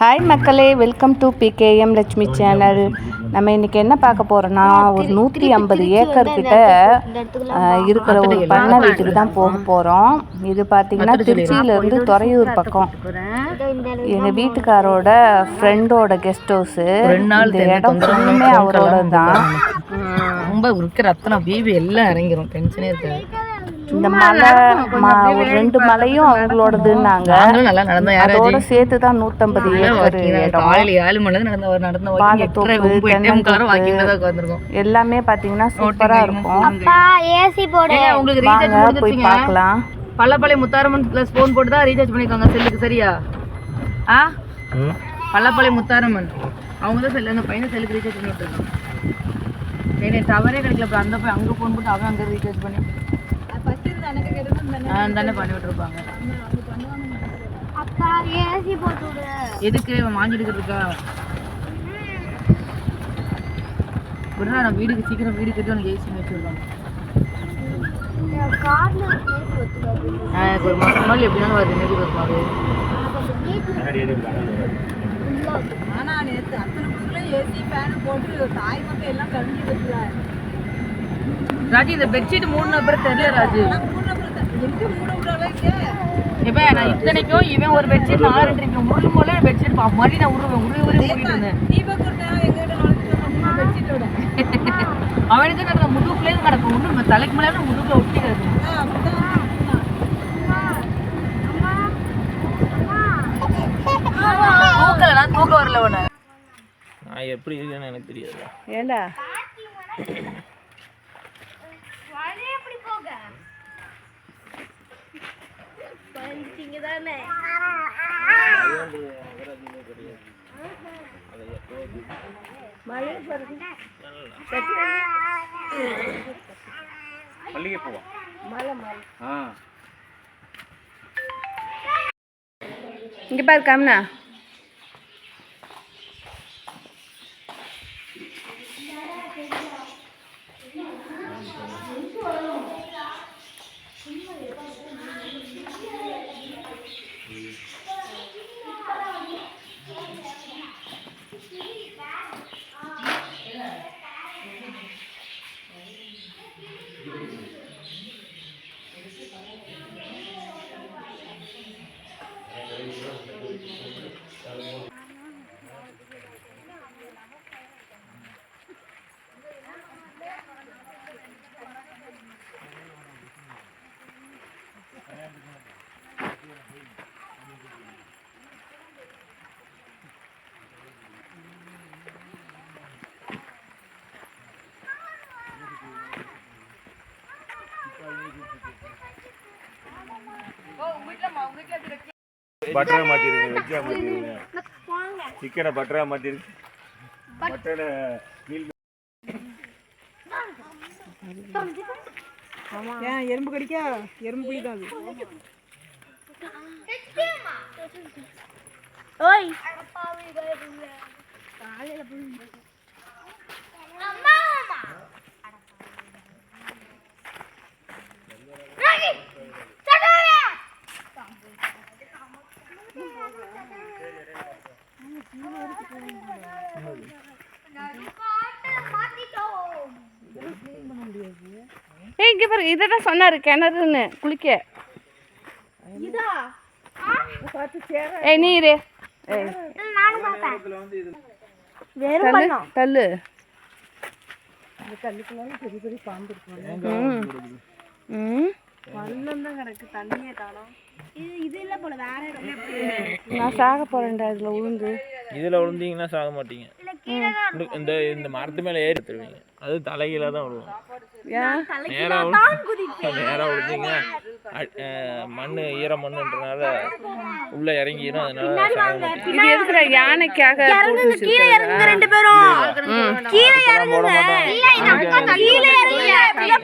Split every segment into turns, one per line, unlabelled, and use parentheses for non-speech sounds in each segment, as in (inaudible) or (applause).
Hi மக்களே welcome to PKM Lakshmi channel நம்ம இன்னைக்கு என்ன பார்க்க போறோம்னா ஒரு நூற்றி ஐம்பது ஏக்கர் கிட்ட ஆஹ், இருக்கிற ஒரு பண்ணை வீட்டுக்கு தான் போக போகிறோம் இது பார்த்தீங்கன்னா திருச்சியிலேருந்து துறையூர் பக்கம். எங்கள் வீட்டுக்காரோட ஃப்ரெண்டோட கெஸ்ட் ஹவுஸு இந்த இடம் ஃபுல்லுமே அவரோட தான்
ரொம்ப இருக்கிற அத்தனை வீவு எல்லாம் இறங்கிரும். டென்ஷனே இருக்காது.
இந்த மலை ம- ஒரு ரெண்டு மலையும் அவங்களோடதுன்னாங்க.
நாங்களும் நல்லா நடந்தோம்.
அதோட
யாராச்சும்
சேர்த்து தான் நூற்றம்பது ஏக்கர் இடம். எல்லாமே பார்த்தீங்கன்னா சூப்பராக இருக்கும்.
ஏசி போடு.
உங்களுக்கு ரீசார்ஜ்
வாங்க போய் பார்க்கலாம்.
பள்ளப்பள்ளி முத்தாரம்மன் ப்ளஸ் ஃபோன் போட்டு தான் ரீசார்ஜ் பண்ணிருக்காங்க செல்லுக்கு சரியா? ஆ? பள்ளப்பள்ளி முத்தாரம்மன். அவங்க தான் செல்லு அந்த பையனை செல்லுக்கு ரீசார்ஜ் பண்ணி விட்டுருக்காங்க. எனக்கு டவரே கிடைக்கல அந்த போய் அங்கே ஃபோன் போட்டு அவன் அங்கே ரீசார்ஜ் பண்ணி தானே பண்ணி விட்டுருப்பாங்க
அப்பா ஏசி போட்டு விடு.
எதுக்கு? இவன் வாங்கிட்டு இருக்கா விடுறா நான் வீடுக்கு சீக்கிரம் வீடு கட்டி உனக்கு ஏசி வச்சுருக்காங்க
கார்ல ஏசி வச்சுக்கோ
எனக்கு ஒரு மாதம் நாள் எப்படினாலும் வருது நெறி வருமாறு
ஆனா நேத்து அத்தனை பேருக்குள்ள ஏசி ஃபேன் போட்டு தாய் மக்கள் எல்லாம் கழிஞ்சு வச்சுருவாங்க
ராஜி இந்த பெட்ஷீட் மூணு நபர் தெரியல ராஜு. இப்ப நான் இத்தனைக்கும் இவன் ஒரு பெட்ஷீட் நான் ரெண்டு இருக்கேன் போல பெட்ஷீட் பா மாதிரி நான் உருவேன் உருவி உருவி மூடிட்டு இருந்தேன். அவனுக்கு நான் முதுகுலேயே கிடக்கும். ஒன்றும் நம்ம தலைக்கு மேலே முதுகுல ஒட்டி கிடக்கும் தூக்கல நான் தூக்க வரல உன
நான் எப்படி இருக்கேன்னு எனக்கு தெரியாது
ஏண்டா (coughs)
எப்படி போக வந்துட்டீங்க தானே
மல்லிகை பூவா? ஆ.
இங்கே பாரு காமனா.
பட்டரை மாற்றிருக்கீங்க வெஜ்ஜாக மாற்றிருக்கீங்க சிக்கனை பட்டராக மாற்றிருக்கு மட்டனை மீல்
ஏன் எறும்பு கடிக்கா? எறும்பு பிடிக்காது
ஓய். அம்மா.
பாரு இதை தான் சொன்னார் கிணறுன்னு. குளிக்க. ஏய் நீ இரு ஏய்
நானும் பார்த்தேன்
தள்ளு ம்.
இடம்.
நான் சாக போகிறேன்டா இதில் உளுந்து
இதில் விழுந்தீங்கன்னா சாக மாட்டீங்க. இந்த- இந்த இந்த மரத்து மேலே ஏறி தருவீங்க அது தலைகீழ தான் விழுவும்.
ஏன்?
நேராக நேராக விழுந்தீங்க. மண் ஈர மண்ணுன்றனால உள்ள இறங்கிடும் அதனால
இது எதுக்குடா யானைக்காக
ரெண்டு பேரும். கீழே இறங்குங்க.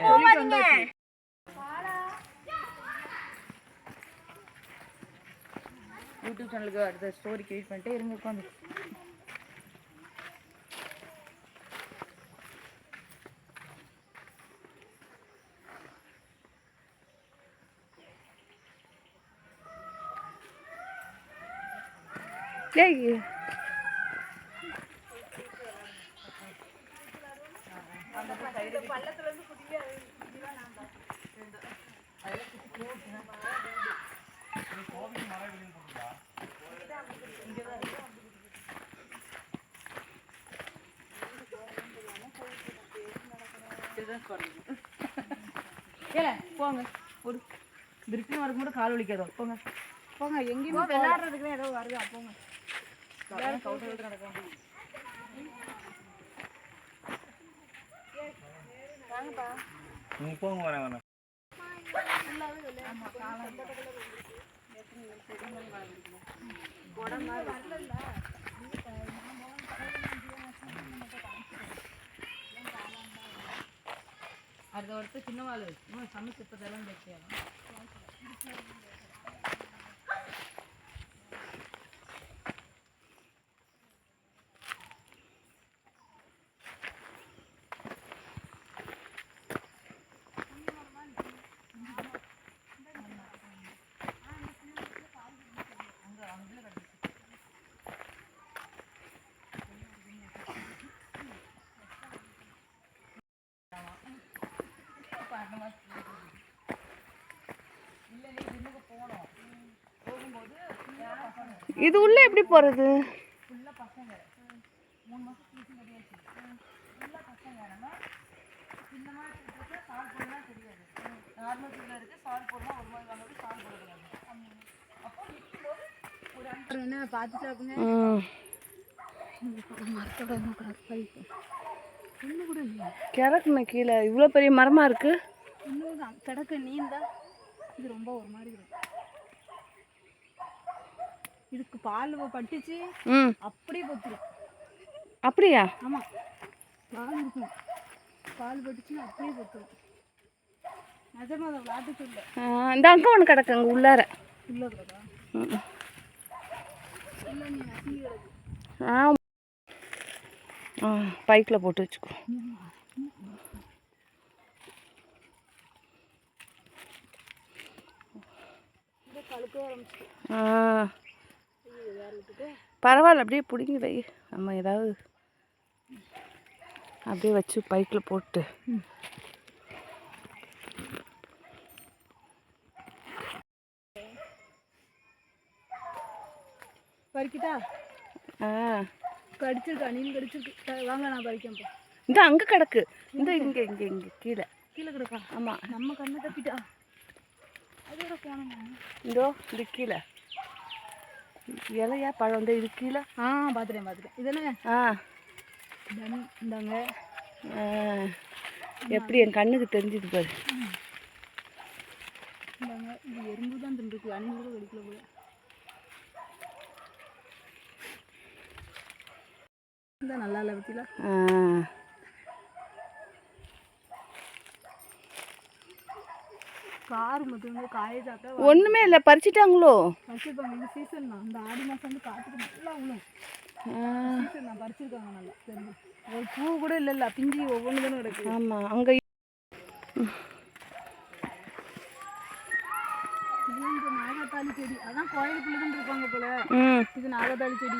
போகாதீங்க.
யூடியூப் சேனலுக்கு அடுத்த ஸ்டோரிக்கு வெயிட் பண்ணிட்டு இருங்க உட்காந்து. ஏல போங்க. ஒரு திருப்பி வரக்கு மட்டும் கால் வலிக்காதோ? போங்க. போங்க எங்கேயுமே விளையாடுறதுக்கு ஏதோ வருதா? போங்க.
நீங்கள் போங்க வரேன் வரேன்
அடுத்த வருஷம் சின்ன வாழ் இன்னும் சமைச்சு இப்போ தரேன் பேசியா
இது உள்ளே எப்படி போறது?
என்ன பார்த்து சாப்பிடுங்க மரத்தோட ஒன்று கூட இல்லை
கிடக்குண்ணே கீழே. இவ்வளோ பெரிய மரமாக இருக்குது
இன்னும் கிடக்கு நீந்தா இது ரொம்ப ஒரு மாதிரி இருக்கும். இதுக்கு பால் பட்டுச்சு.
ம்.
அப்படியே பொத்துரும்
அப்படியா?
ஆமாம் பால் இருக்கும் பால் பட்டுச்சுன்னா அப்படியே பொத்துரும் நிஜமா அதை விளாட்டு சொல்ல
ஆ, இந்த அங்கே ஒன்று கிடக்கு அங்கே உள்ளார.
உள்ள கிடக்கா?
ம்.
இல்லை நீ நசி கிடக்கு.
ஆ. ஆ பைக்கில் போட்டு வச்சுக்கோ.
கழுக்க ஆரம்பிச்சு
ஆ. பரவாயில்ல அப்படியே பிடிங்கி வை. நம்ம ஏதாவது அப்படியே வச்சு பைக்கில் போட்டு.
பறிக்கிட்டா?
ஆ.
கடிச்சிருக்கு அணில் கடிச்சிருக்கு. வாங்க நான் பறிக்கேன்.
இந்த அங்கே கிடக்கு. இந்த இங்கே இங்கே இங்கே கீழே.
கீழே கிடக்கா?
ஆமாம்
நம்ம கண்ணை தப்பிட்டா? அதோட போனோம்
இதோ இது கீழே. இலையா? பழம் வந்து இது கீழே?
ஆ பார்த்துட்டேன் பார்த்துட்டேன் இதென்ன
ஆ.
இந்தாங்க.
எப்படி என் கண்ணுக்கு தெரிஞ்சுது பாரு.
இந்தாங்க இது எறும்பு தான் தின்றுருக்கு. அணில் கூட கடிக்கல போல. இந்த நல்லா இல்லை
ஆ.
கார் மட்டும் வந்து காய சாப்பிட்டா
ஒண்ணுமே இல்லை பறிச்சிட்டாங்களோ?
வச்சிருப்பாங்க இது சீசன் தான். இந்த ஆடி மாதம் வந்து காற்றுக்கு நல்லா விழும் சீசன் தான். பறிச்சிருக்காங்க நல்லா. தெரிஞ்சு ஒரு பூ கூட இல்லை இல்லை பிஞ்சு ஒவ்வொன்று தானே கிடக்கு.
ஆமா அங்க
இந்த நாகத்தாளி செடி. அதான் கோயிலுக்குள்ள தான் இருப்பாங்க போல இது நாகத்தாளி செடி.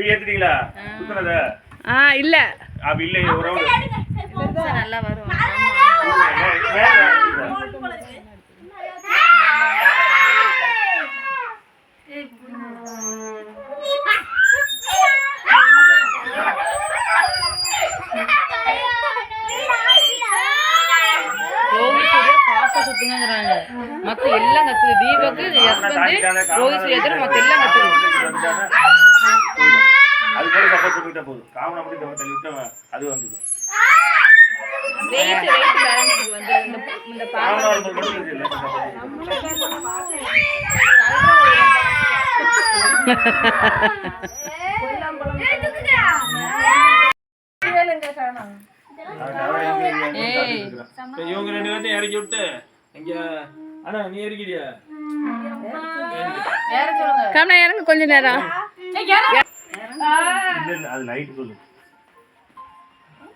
வீடு ஏற்றிட்டீங்களா சுற்றுனத
ஆ இல்ல.
அப்படி இல்லை ஒரு ரவுண்டு
நல்லா வரும் கோவில் சரியா ஃபாஸ்ட்டாக சுற்றுங்கிறாங்க மற்ற எல்லாம் தீபக்கு ஹஸ்பண்ட் ரோஹித் ஸ்ரீயத்தர் மத்த எல்லாம் கத்துக்கணும்
அது கூட சப்போர்ட் பண்ணிட்டா போதும் காமனை மட்டும் இந்த தள்ளி விட்டா அது வந்துக்கும்
வெயிட் வெயிட் பேலன்ஸ் வந்து இந்த இந்த
இவங்க ரெண்டு பேர்த்தையும் இறக்கி விட்டு இங்க அண்ணா நீ இறக்கிறியா
கம்னா இறங்க கொஞ்ச நேரம்.
அது லைட் சொல்லு.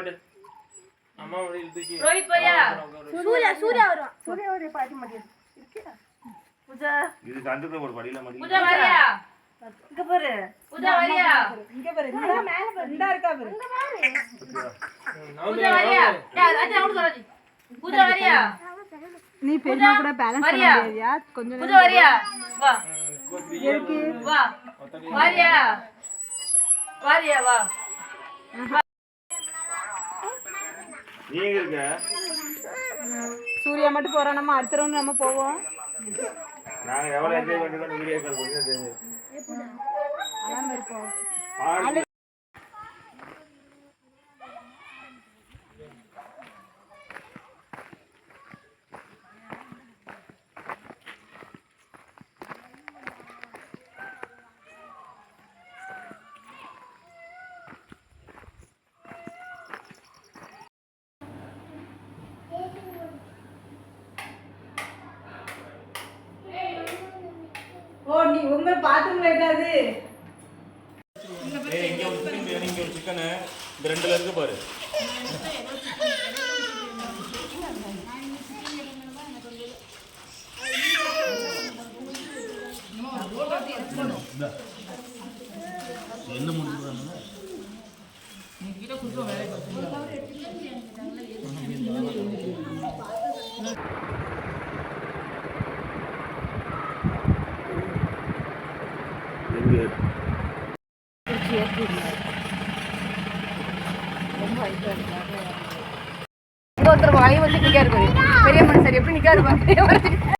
காமனா தள்ளு. இது over speed ஆ வரும். அதை நான் பார்த்துக்குறேன்.
சரி அப்படியே நிப்பாட்டு அம்மா வழியில் தூக்கி
ரோஹித் பையா
இது சந்தத்துல ஒரு படியில மடி
பூஜா வரியா
இங்க பாரு
பூஜா வரியா
இங்க பாரு இந்த மேல பாரு இந்த இருக்கா பாரு
பூஜா வரியா டேய் ராஜா அவனு சொல்றாஜி பூஜா வரியா
நீ பெருமா கூட பேலன்ஸ்
வரியா
கொஞ்சம்
பூஜா வரியா வா வா வாரியா வாரியா வா
நீ எங்க இருக்க
சூர்யா மட்டும் போறோம் நம்ம அடுத்த ரவுண்ட் நம்ம போவோம்.
நாங்க எவ்வளவு என்ஜாய் பண்ணிருக்கோம் வீடியோ கால் பண்ணி
ஓ நீ உங்க பாத்ரூம் இருக்காது
ஏய், இங்க ஒரு சிக்கன் பிரியாணி இங்க ஒரு சிக்கனு. இந்த ரெண்டுல இருக்கு
பாரு. பெரிய மனுஷர் எப்படி நிக்காரு பாரு